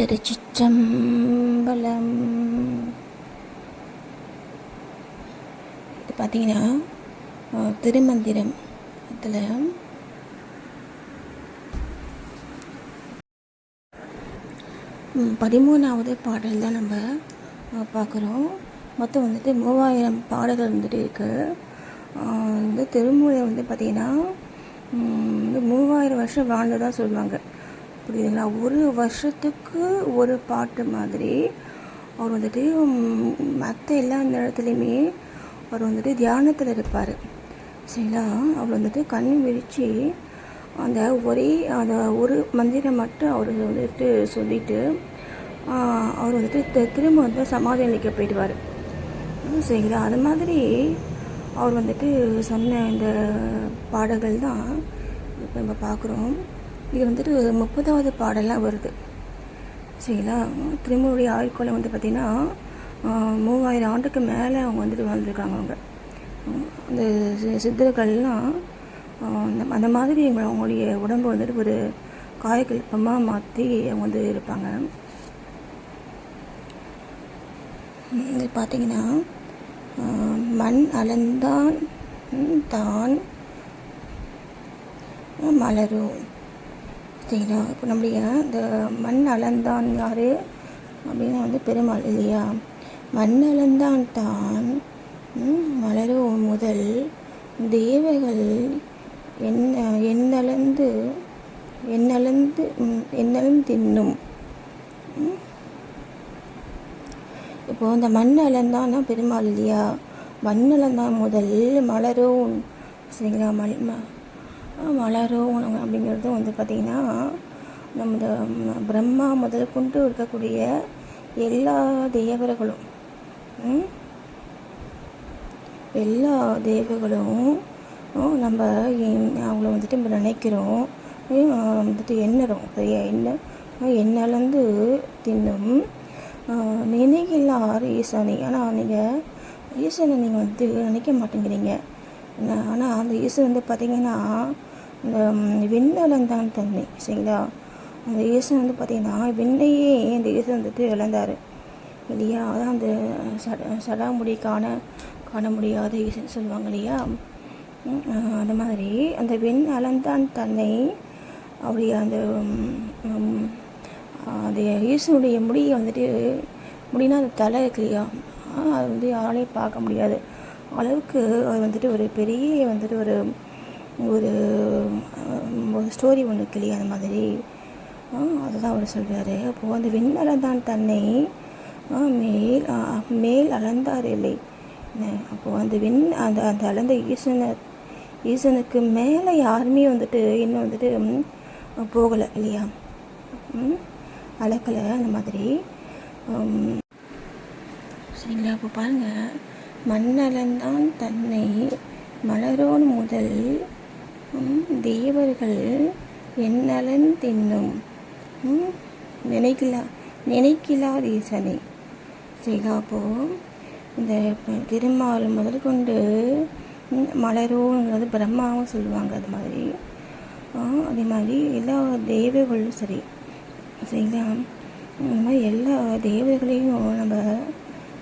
திருச்சிற்றம்பலம் இது பார்த்தீங்கன்னா திருமந்திரம். இதில் பதிமூணாவது பாடல் தான் நம்ம பார்க்குறோம் மொத்தம் வந்துட்டு மூவாயிரம் பாடல்கள் வந்துட்டு இருக்குது இந்த திருமூலை வந்து பார்த்திங்கன்னா மூவாயிரம் வருஷம் வாழ்ந்ததாக சொல்லுவாங்க. புரியுதுங்களா? ஒரு வருஷத்துக்கு ஒரு பாட்டு மாதிரி அவர் வந்துட்டு மற்ற எல்லா நேரத்துலையுமே அவர் வந்துட்டு தியானத்தில் இருப்பார். சரிங்களா? அவர் வந்துட்டு கண் விரித்து அந்த ஒரே அந்த ஒரு மந்திரம் மட்டும் அவர் வந்துட்டு சொல்லிட்டு அவர் வந்துட்டு திரும்ப வந்து சமாதி அளிக்க போயிடுவார். சரிங்களா? அது மாதிரி அவர் வந்துட்டு சொன்ன இந்த பாடல்கள் தான் இப்போ நம்ம பார்க்குறோம். இது வந்துட்டு முப்பதாவது பாடலாம் வருது. சரிங்களா? திருமூருடைய ஆயுட்காலம் வந்து பார்த்திங்கன்னா மூவாயிரம் ஆண்டுக்கு மேலே அவங்க வந்துட்டு வாழ்ந்துருக்காங்க அவங்க. அந்த சி- சித்தர்கள்லாம் அந்த அந்த மாதிரி அவங்களுடைய உடம்பு வந்துட்டு ஒரு காயக்கல்பமாக மாற்றி அவங்க வந்து இருப்பாங்க. இது பார்த்தீங்கன்னா மண் அலந்தான் தான் மலரும். சரிங்களா இப்போ நம்முடைய இந்த மண் அளந்தான் யார் அப்படின்னா வந்து பெருமாள் இல்லையா? மண் அளந்தான் தான் ம், மலரும் முதல் தேவர்கள் என்ன எண்ணளந்து எண்ணளந்து என்னலந்து எண்ணளந்து தின்னும். இப்போது இப்போ இந்த மண் அளந்தான்னா பெருமாள் இல்லையா? மண் அளந்தான் முதல் மலரும் சரிங்களா? மல் வளரும் மலரும் அப்படிங்கிறது வந்து பார்த்திங்கன்னா நம்ம இந்த பிரம்மா முதல் கொண்டு இருக்கக்கூடிய எல்லா தேவர்களும் எல்லா தேவர்களும் நம்ம அவங்கள வந்துட்டு நம்ம நினைக்கிறோம் வந்துட்டு எண்ணுறோம். சரியா? என்ன? எண்ணலந்து தின்னும் ஆஹ், ஈசனை. ஆனால் நீங்கள் ஈசனை நீங்கள் வந்து நினைக்க மாட்டேங்கிறீங்க. ஆனால் அந்த ஈசன் வந்து பார்த்திங்கன்னா இந்த விண்ணளந்தான் தன்மை சரிங்களா? அந்த ஈசன் வந்து பார்த்தீங்கன்னா விண்ணையே இந்த ஈசன் வந்துட்டு இழந்தார். இல்லையா? அதான் அந்த சட சடாமுடி காண காண முடியாத இயேசுன்னு சொல்லுவாங்க இல்லையா? அந்த மாதிரி அந்த வெண் அலந்தான் தன்னை அவருடைய அந்த அந்த இயேசுனுடைய அது முடியை வந்துட்டு முடினா அந்த தலை இருக்கு இல்லையா? அது வந்து யாராலையும் பார்க்க முடியாது. அளவுக்கு அது வந்துட்டு ஒரு பெரிய வந்துட்டு ஒரு ஒரு ஸ்டோரி ஒன்று கிளி இல்லையா அந்த மாதிரி. அதுதான் அவர் சொல்கிறாரு அப்போது அந்த விண்ணளந்தான் தன்னை மேல் மேல் அளந்தார் இல்லை அப்போது அந்த விண் அந்த அந்த அளந்த ஈசனை ஈசனுக்கு மேலே யாருமே வந்துட்டு இன்னும் வந்துட்டு போகலை இல்லையா? ம், அளக்கலை அந்த மாதிரி. சரிங்களா? அப்போ பாருங்கள் மண்ணளந்தான் தன்னை மலரோன் முதல் தேவர்கள் என்னலன் தின்னும். நினைக்கலா நினைக்கிலா நினைக்கிலார் ஈசனை. அப்போது இந்த திருமால் முதல் கொண்டு மலரோங்கிறது பிரம்மாவும் சொல்லுவாங்க அது மாதிரி. அதே மாதிரி எல்லா தேவர்களும் சரி. சரிங்களா? இந்த மாதிரி எல்லா தேவர்களையும் நம்ம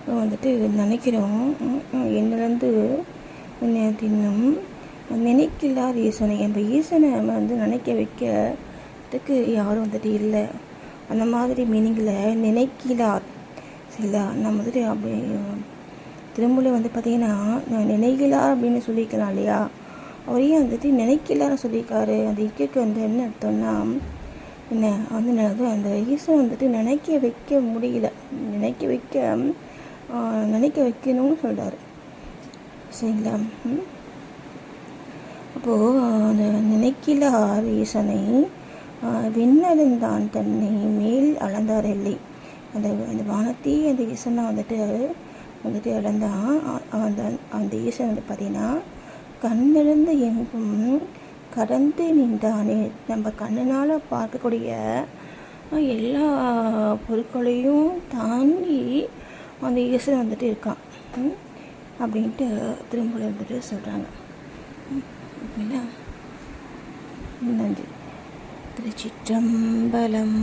வந்துட்டு நினைக்கிறோம். என்னிலேருந்து என்ன தின்னும். நினைக்கில்லாத இயேசுனை அந்த இயேசுனை நம்ம வந்து நினைக்க வைக்கிறதுக்கு யாரும் வந்துட்டு இல்லை. அந்த மாதிரி மீனிங்கில் நினைக்கிலார். சரிங்களா? நம்ம வந்துட்டு அப்படி திருமூலை வந்து பார்த்தீங்கன்னா நான் நினைக்கலா அப்படின்னு சொல்லிக்கலாம் இல்லையா? அவரையும் வந்துட்டு நினைக்கலான்னு சொல்லியிருக்காரு? அந்த இக்கைக்கு வந்து என்ன அர்த்தம்னா என்ன? வந்து அந்த ஈசன் வந்துட்டு நினைக்க வைக்க முடியல. நினைக்க வைக்க நினைக்க வைக்கணும்னு சொல்கிறாரு சரிங்களா? அப்போது அந்த நினைக்கிலார் ஈசனை விண்ணளந்தான் தன்னை மேல் அளந்தார் இல்லை அந்த அந்த வானத்தை அந்த ஈசனை வந்துட்டு வந்துட்டு இழந்தான் அந்த அந்த ஈசன் வந்து பார்த்தீங்கன்னா கண்ணிருந்து எங்கும் கடந்து நின்றானே. நம்ம கண்ணினால் பார்க்கக்கூடிய எல்லா பொருட்களையும் தாண்டி அந்த ஈசன் வந்துட்டு இருக்கான். அப்படின்ட்டு திரும்ப வந்துட்டு சொல்கிறாங்க நன்றி திருச்சிற்றம்பலம்